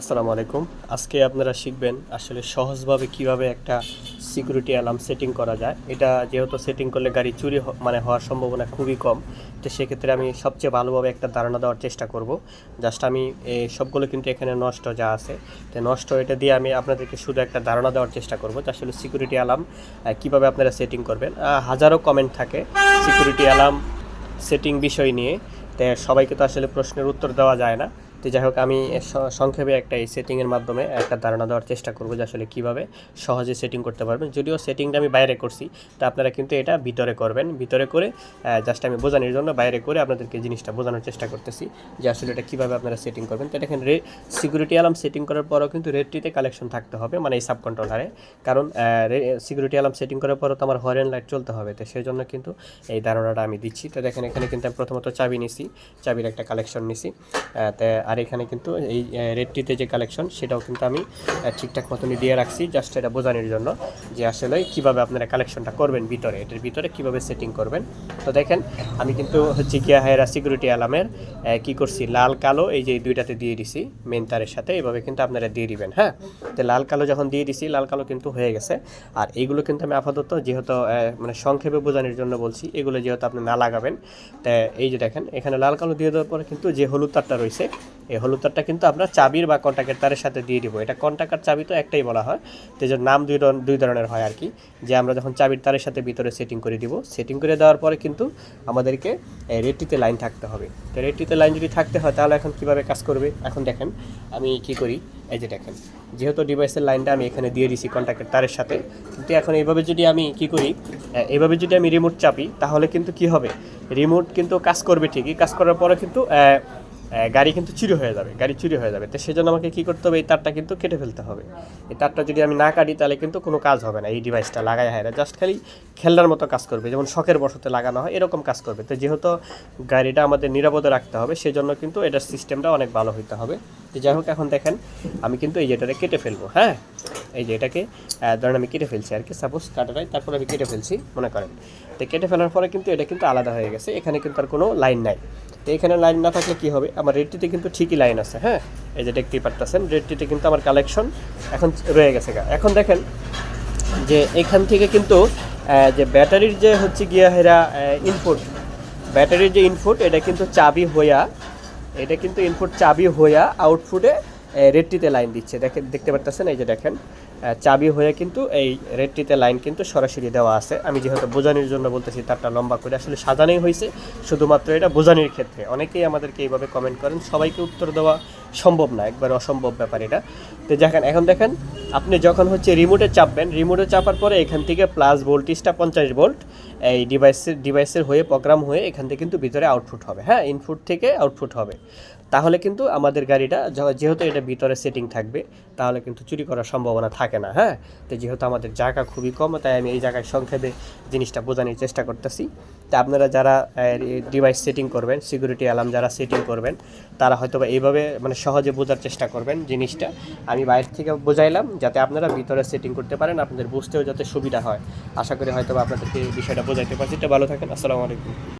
আসসালামু আলাইকুম। আজকে আপনারা শিখবেন আসলে সহজভাবে কীভাবে একটা সিকিউরিটি অ্যালার্ম সেটিং করা যায়। এটা যেহেতু সেটিং করলে গাড়ি চুরি মানে হওয়ার সম্ভাবনা খুবই কম। তো সেক্ষেত্রে আমি সবচেয়ে ভালোভাবে একটা ধারণা দেওয়ার চেষ্টা করব। জাস্ট আমি এই সবগুলো কিন্তু এখানে নষ্ট যা আছে। তো নষ্ট এটা দিয়ে আমি আপনাদেরকে শুধু একটা ধারণা দেওয়ার চেষ্টা করব যে আসলে সিকিউরিটি অ্যালার্ম কীভাবে আপনারা সেটিং করবেন। হাজারো কমেন্ট থাকে সিকিউরিটি অ্যালার্ম সেটিং বিষয় নিয়ে। তো সবাইকে তো আসলে প্রশ্নের উত্তর দেওয়া যায় না। তো যাই হোক, আমি সংক্ষেপে একটা এই সেটিংয়ের মাধ্যমে একটা ধারণা দেওয়ার চেষ্টা করব যে আসলে কীভাবে সহজে সেটিং করতে পারবেন। যদিও সেটিংটা আমি বাইরে করছি, তা আপনারা কিন্তু এটা ভিতরে করবেন। ভিতরে করে জাস্ট আমি বোঝানোর জন্য বাইরে করে আপনাদেরকে জিনিসটা বোঝানোর চেষ্টা করতেছি যে আসলে এটা কীভাবে আপনারা সেটিং করবেন। তো দেখেন, রে সিকিউরিটি অ্যালার্ম সেটিং করার পরও কিন্তু রেডটিতে কালেকশন থাকতে হবে মানে এই সাব কন্ট্রোলারে কারণ সিকিউরিটি অ্যালার্ম সেটিং করার পরও তো আমার হরেন লাইট চলতে হবে, তো সেই জন্য কিন্তু এই ধারণাটা আমি দিচ্ছি। তো দেখেন, এখানে কিন্তু আমি প্রথমত চাবি নিছি, চাবির একটা কালেকশন নিছি তা আর এখানে কিন্তু এই রেডটিতে যে কালেকশন সেটাও কিন্তু আমি ঠিকঠাক মতনই দিয়ে রাখছি জাস্ট এটা বোঝানোর জন্য যে আসলে কীভাবে আপনারা কালেকশনটা করবেন ভিতরে, এটার ভিতরে কীভাবে সেটিং করবেন। তো দেখেন, আমি কিন্তু হচ্ছে গিয়া হায়রা সিকিউরিটি অ্যালার্মের কি করছি, লাল, কালো, এই যে দুইটাতে দিয়ে দিছি মেন তারের সাথে, এভাবে কিন্তু আপনারা দিয়ে দিবেন হ্যাঁ? তো লাল, কালো যখন দিয়ে দিছি, লাল, কালো কিন্তু হয়ে গেছে। আর এইগুলো কিন্তু আমি আপাতত যেহেতু মানে সংক্ষেপে বোঝানোর জন্য বলছি, এগুলো যেহেতু আপনি না লাগাবেন, তা এই যে দেখেন, এখানে লাল, কালো দিয়ে দেওয়ার পরে কিন্তু যে হলুদ তারটা রয়েছে এই হলুদ তারটা কিন্তু আমরা চাবির বা কন্ট্যাক্টের তারের সাথে দিয়ে দিব। এটা কন্ট্যাক্ট আর চাবি তো একটাই বলা হয়। তো যে নাম দুই দুই ধরনের হয় আর কি। যে আমরা যখন চাবির তারের সাথে ভিতরে সেটিং করে দিব সেটিং করে দেওয়ার পরে কিন্তু আমাদেরকে এই রেডটিতে লাইন থাকতে হবে। তো রেডটিতে লাইন যদি থাকতে হয়, তাহলে এখন কীভাবে কাজ করবে? এখন দেখেন, আমি কি করি? এই যে দেখেন, যেহেতু ডিভাইসের লাইনটা আমি এখানে দিয়ে দিছি কন্ট্যাক্টের তারের সাথে, কিন্তু এখন এইভাবে যদি আমি কি করি এইভাবে যদি আমি রিমোট চাপি, তাহলে কিন্তু কি হবে? রিমোট কিন্তু কাজ করবে ঠিকই, কাজ করার পরে কিন্তু গাড়ি কিন্তু চুরি হয়ে যাবে, গাড়ি চুরি হয়ে যাবে। তো সেজন্য আমাকে কি করতে হবে, এই তারটা কিন্তু কেটে ফেলতে হবে। এই তারটা যদি আমি না কাটি, তাহলে কিন্তু কোনো কাজ হবে না। এই ডিভাইসটা লাগাই হয় না জাস্ট খালি খেলনার মতো কাজ করবে। যেমন শখের বসতে লাগানো হয়, এরকম কাজ করবে। তো যেহেতু গাড়িটা আমাদের নিরাপদে রাখতে হবে, সেজন্য কিন্তু এটার সিস্টেমটা অনেক ভালো হইতে হবে। তো যাই হোক, এখন দেখেন, আমি কিন্তু এই যেটাকে কেটে ফেলব হ্যাঁ? এই যে এটাকে ধরেন আমি কেটে ফেলছি আর কি সাপোজ কাটারাই তারপর আমি কেটে ফেলছি, মনে করেন। তো কেটে ফেলার পরে কিন্তু এটা কিন্তু আলাদা হয়ে গেছে, এখানে কিন্তু আর কোনো লাইন নাই। তো এখানে লাইন না থাকলে কী হবে? আমার রেডটিতে কিন্তু ঠিকই লাইন আছে হ্যাঁ? এই যে দেখতেই পারতেছেন রেডটিতে কিন্তু আমার কালেকশন এখন রয়ে গেছে এখন দেখেন যে এখান থেকে কিন্তু যে ব্যাটারির যে হচ্ছে গিয়া হেরা ইনপুট ব্যাটারির যে ইনপুট এটা কিন্তু চাবি হইয়া, এটা কিন্তু ইনপুট চাবি হইয়া আউটপুটে রেডটিতে লাইন দিচ্ছে। দেখে, দেখতে পারতেছেন? এই যে দেখেন চাবি হয়ে কিন্তু এই রেডটিতে লাইন কিন্তু সরাসরি দেওয়া আছে। আমি যেহেতু বোঝানোর জন্য বলতেছি, তারটা লম্বা করে। আসলে সাজানোই হয়েছে, শুধুমাত্র এটা বোঝানোর ক্ষেত্রে। অনেকেই আমাদেরকে এইভাবে কমেন্ট করেন, সবাইকে উত্তর দেওয়া সম্ভব না, একবার অসম্ভব ব্যাপার এটা। তো দেখেন, এখন দেখেন, আপনি যখন হচ্ছে রিমোটে চাপবেন রিমোটে চাপার পরে এখান থেকে প্লাস ভোল্টেজটা পঞ্চাশ ভোল্ট এই ডিভাইসের ডিভাইসের হয়ে প্রোগ্রাম হয়ে এখান থেকে কিন্তু ভিতরে আউটপুট হবে। হ্যাঁ ইনপুট থেকে আউটপুট হবে। তাহলে কিন্তু আমাদের গাড়িটা যেহেতু এটা ভিতরে সেটিং থাকবে, তাহলে কিন্তু চুরি করার সম্ভাবনা থাকে না হ্যাঁ? তো যেহেতু আমাদের জায়গা খুবই কম, তাই আমি এই জায়গায় সংক্ষেপে জিনিসটা বোঝানোর চেষ্টা করতেছি। তা আপনারা যারা ডিভাইস সেটিং করবেন সিকিউরিটি অ্যালার্ম যারা সেটিং করবেন, তারা হয়তো বা এইভাবে মানে সহজে বোঝার চেষ্টা করবেন জিনিসটা। আমি বাইরে থেকে বোঝাইলাম, যাতে আপনারা ভিতরে সেটিং করতে পারেন, আপনাদের বুঝতেও যাতে সুবিধা হয়। আশা করি হয়তো আপনাদেরকে বিষয়টা বোঝাইতে পারছি। ভালো থাকেন। আসসালামু আলাইকুম।